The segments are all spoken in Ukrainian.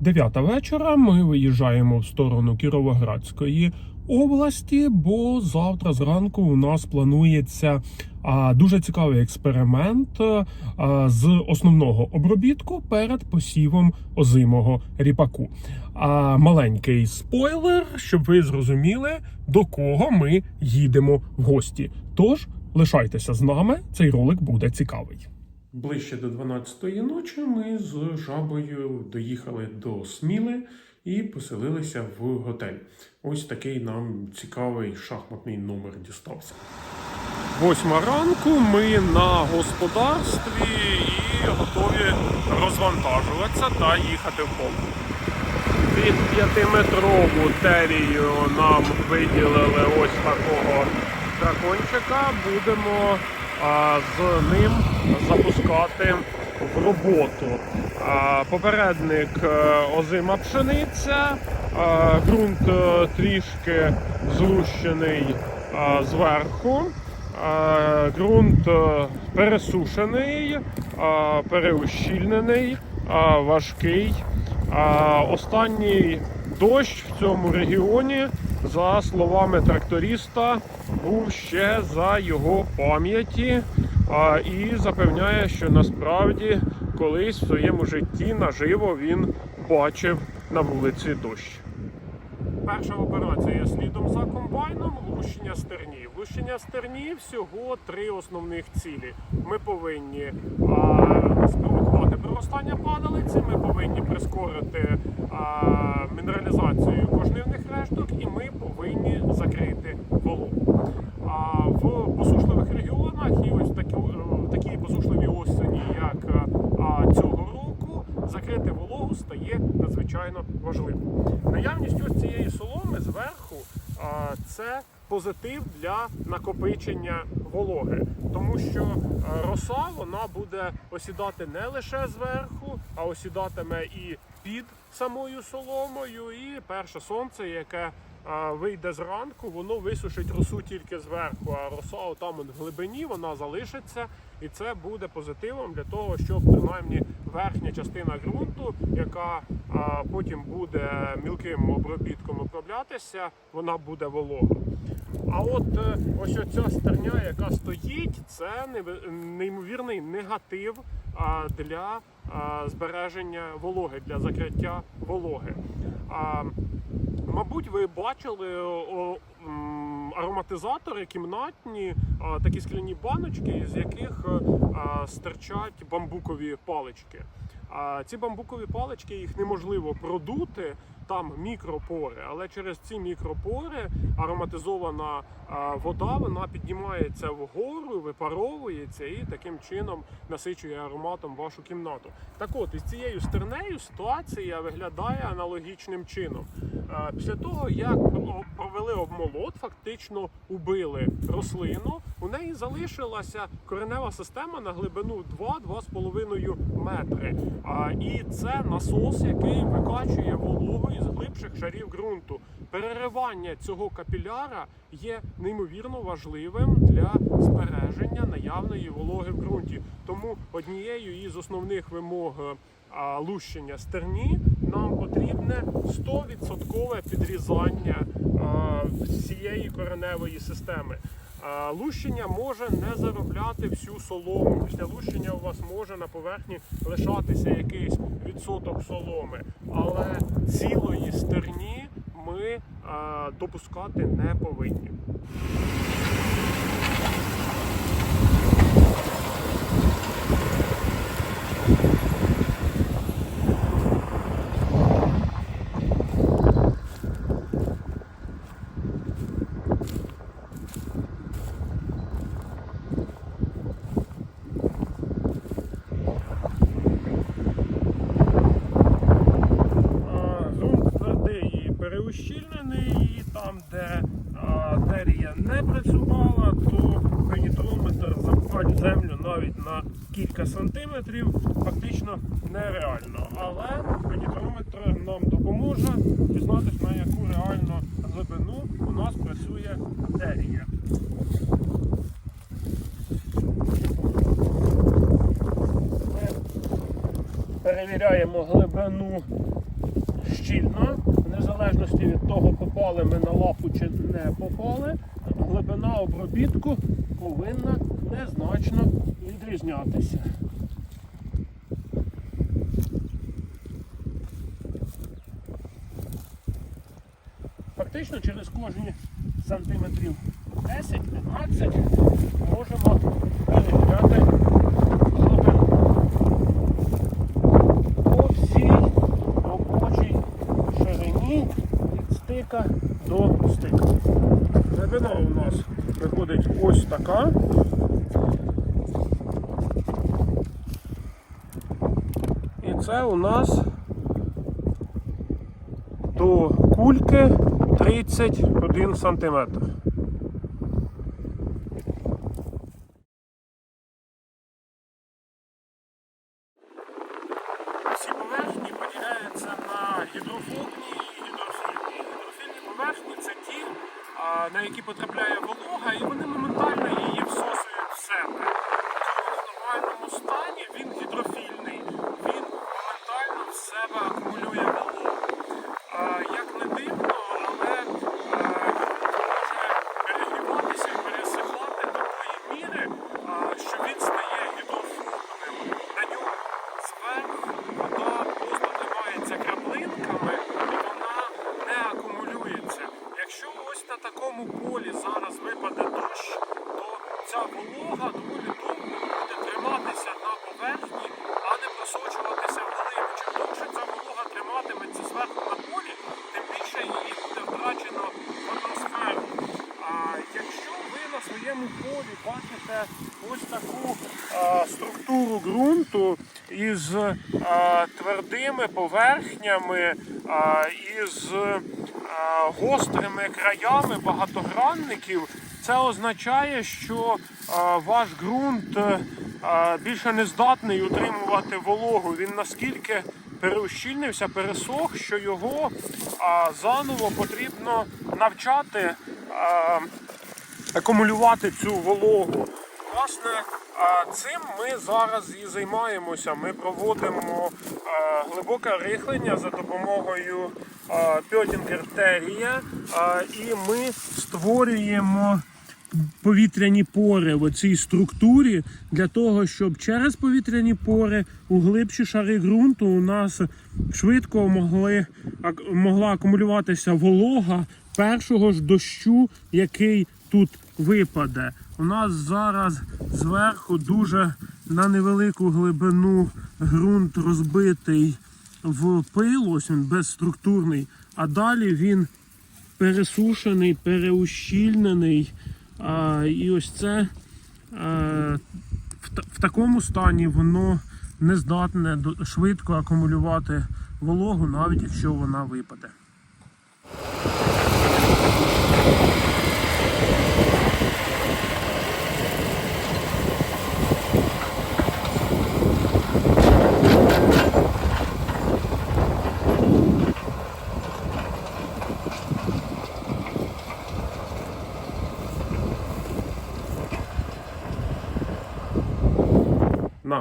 Дев'ята вечора. Ми виїжджаємо в сторону Кіровоградської області, бо завтра зранку у нас планується дуже цікавий експеримент з основного обробітку перед посівом озимого ріпаку. А маленький спойлер, щоб ви зрозуміли, до кого ми їдемо в гості. Тож лишайтеся з нами, цей ролик буде цікавий. Ближче до 12-ї ночі ми з жабою доїхали до Сміли і поселилися в готель. Ось такий нам цікавий шахматний номер дістався. Восьма ранку ми на господарстві і готові розвантажуватися та їхати в поле. Під п'ятиметрову терію нам виділили ось такого дракончика. Будемо з ним запускати в роботу. Попередник е, озима пшениця, ґрунт е, трішки злущений а, зверху. Ґрунт е, пересушений, переущільнений, важкий. Останній дощ в цьому регіоні, за словами тракториста, був ще за його пам'яті і запевняє, що насправді колись в своєму житті наживо він бачив на вулиці дощ. Перша операція слідом за комбайном лущення стернів. Лущення стернів всього три основних цілі. Ми повинні а, спровокувати проростання падалиці, ми повинні прискорити а, мінералізацію решток, і ми повинні закрити вологу. А в посушливих регіонах і ось в такі, в такій посушливій осені, як а, цього року, закрити вологу стає надзвичайно важливим. Наявність ось цієї соломи зверху а, це позитив для накопичення вологи, тому що роса вона буде осідати не лише зверху, а осідатиме і під самою соломою. І перше сонце, яке вийде зранку, воно висушить росу тільки зверху, а роса отам от в глибині вона залишиться, і це буде позитивом для того, щоб принаймні верхня частина ґрунту, яка а, потім буде мілким обробітком оброблятися, вона буде волога. А от е, ось оця стерня, яка стоїть, це неймовірний негатив для збереження вологи, для закриття вологи. Мабуть, ви бачили ароматизатори кімнатні, такі скляні баночки, з яких е, стирчать бамбукові палички. А ці бамбукові палички їх неможливо продути, там мікропори, але через ці мікропори ароматизована вода вона піднімається вгору, випаровується і таким чином насичує ароматом вашу кімнату. Так от із цією стернею ситуація виглядає аналогічним чином. Після того, як провели обмолот, фактично убили рослину, у неї залишилася коренева система на глибину 2-2,5 метри. І це насос, який викачує вологу із глибших шарів ґрунту. Переривання цього капіляра є неймовірно важливим для збереження наявної вологи в ґрунті. Тому однією із основних вимог е, лущення стерні нам потрібне 100% підрізання всієї кореневої системи. Лущення може не заробляти всю солому. Після лущення у вас може на поверхні лишатися якийсь відсоток соломи, але цілої стерні ми допускати не повинні. А, Ґрунт твердий і переущільнений, і там, де а, терія не працювала, то пенітрометр запхати в землю навіть на кілька сантиметрів фактично нереально. Але пенітрометр нам допоможе дізнатися, на яку реальну глибину у нас працює терія. Ми перевіряємо глибину щільно, в незалежності від того, попали ми на лапу чи не попали, глибина обробітку повинна незначно відрізнятися. Фактично через кожні сантиметрів 10-15 можемо перевіряти глибину по всій робочій ширині від стика до стика. Глибина у нас виходить ось така. І це у нас до кульки 31 сантиметр. Всі поверхні поділяються на гідрофобні і гідрофільні. Гідрофільні поверхні це ті, на які потрапляє волога, і вони моментально її всосують в себе. В нормальному стані він гідрофільний, він моментально в себе акумулює вологу. А, Як не дивно, але а, він може перегріватися і пересихати до такої міри, а, що він стає гідрофобним. На ньому зверху вода просто тримається краплинками і вона не акумулюється. Якщо ось на такому полі зараз випаде дощ, то ця волога доволі довго буде триматися на поверхні, а не просочуватися в глиб. Чим довше ця волога триматиметься зверху на полі, тим більше її буде втрачено в атмосферу. А якщо ви на своєму полі бачите ось таку а, структуру ґрунту із а, твердими поверхнями, а, із гострими краями багатогранників, це означає, що ваш ґрунт більше не здатний утримувати вологу. Він наскільки переущільнився, пересох, що його заново потрібно навчати акумулювати цю вологу. Власне, цим ми зараз і займаємося. Ми проводимо глибоке рихлення за допомогою Пьотінгер Терія, і ми створюємо повітряні пори в цій структурі для того, щоб через повітряні пори у глибші шари ґрунту у нас швидко могли, могла акумулюватися волога першого ж дощу, який тут випаде. У нас зараз зверху дуже на невелику глибину ґрунт розбитий в пил, ось він безструктурний, а далі він пересушений, переущільнений. А, і ось це а, в, в такому стані воно не здатне швидко акумулювати вологу, навіть якщо вона випаде.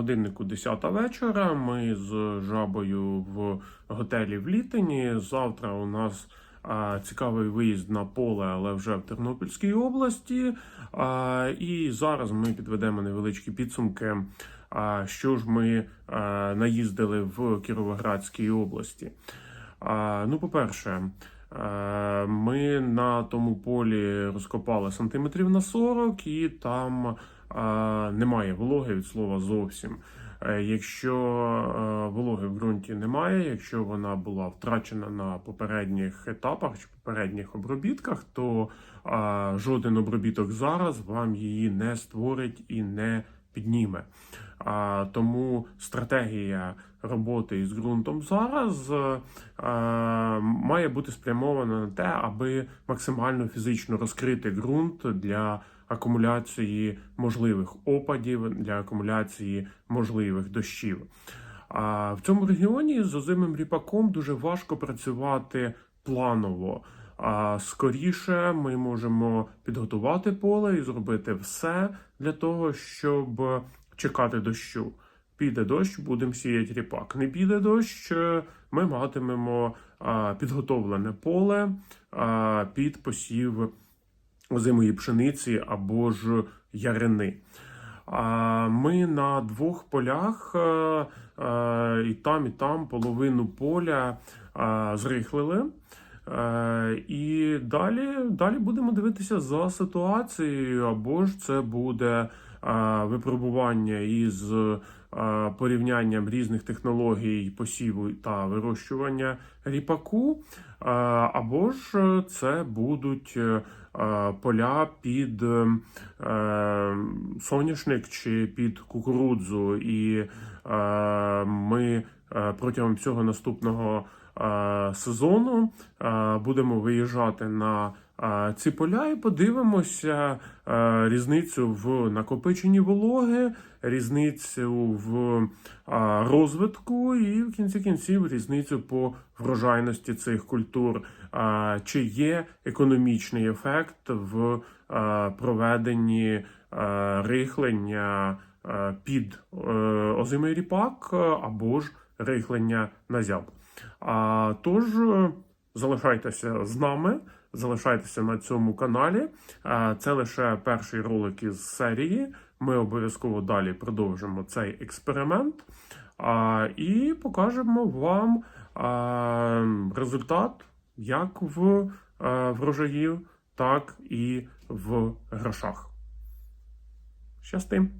Годиннику 10 вечора. Ми з жабою в готелі в Літині. Завтра у нас цікавий виїзд на поле, але вже в Тернопільській області. І зараз ми підведемо невеличкі підсумки. Що ж ми наїздили в Кіровоградській області? Ну, по-перше, ми на тому полі розкопали сантиметрів на 40, і там немає вологи від слова зовсім. Е, Якщо е, вологи в ґрунті немає, якщо вона була втрачена на попередніх етапах чи попередніх обробітках, то жоден обробіток зараз вам її не створить і не підніме. Тому стратегія роботи із ґрунтом зараз е, має бути спрямована на те, аби максимально фізично розкрити ґрунт для акумуляції можливих опадів, для акумуляції можливих дощів. А в цьому регіоні з озимим ріпаком дуже важко працювати планово. А скоріше ми можемо підготувати поле і зробити все для того, щоб чекати дощу. Піде дощ, будемо сіяти ріпак. Не піде дощ, ми матимемо підготовлене поле під посів озимої пшениці або ж ярини. Ми на двох полях, е, е, і там, і там половину поля е, зрихлили. І далі, далі будемо дивитися за ситуацією, або ж це буде випробування із порівнянням різних технологій посіву та вирощування ріпаку, е, або ж е, це будуть е, е, поля під е, е, соняшник чи під кукурудзу, і е, ми е, протягом цього наступного е, сезону е, будемо виїжджати на е, ці поля і подивимося різницю в накопиченні вологи, різницю в розвитку і в кінці кінців різницю по врожайності цих культур. Чи є економічний ефект в проведенні рихлення під е, озимий ріпак або ж рихлення на зяб. Тож залишайтеся з нами, залишайтеся на цьому каналі. Це лише перший ролик із серії. Ми обов'язково далі продовжимо цей експеримент і покажемо вам результат як в врожаїв, так і в грошах. Щастим!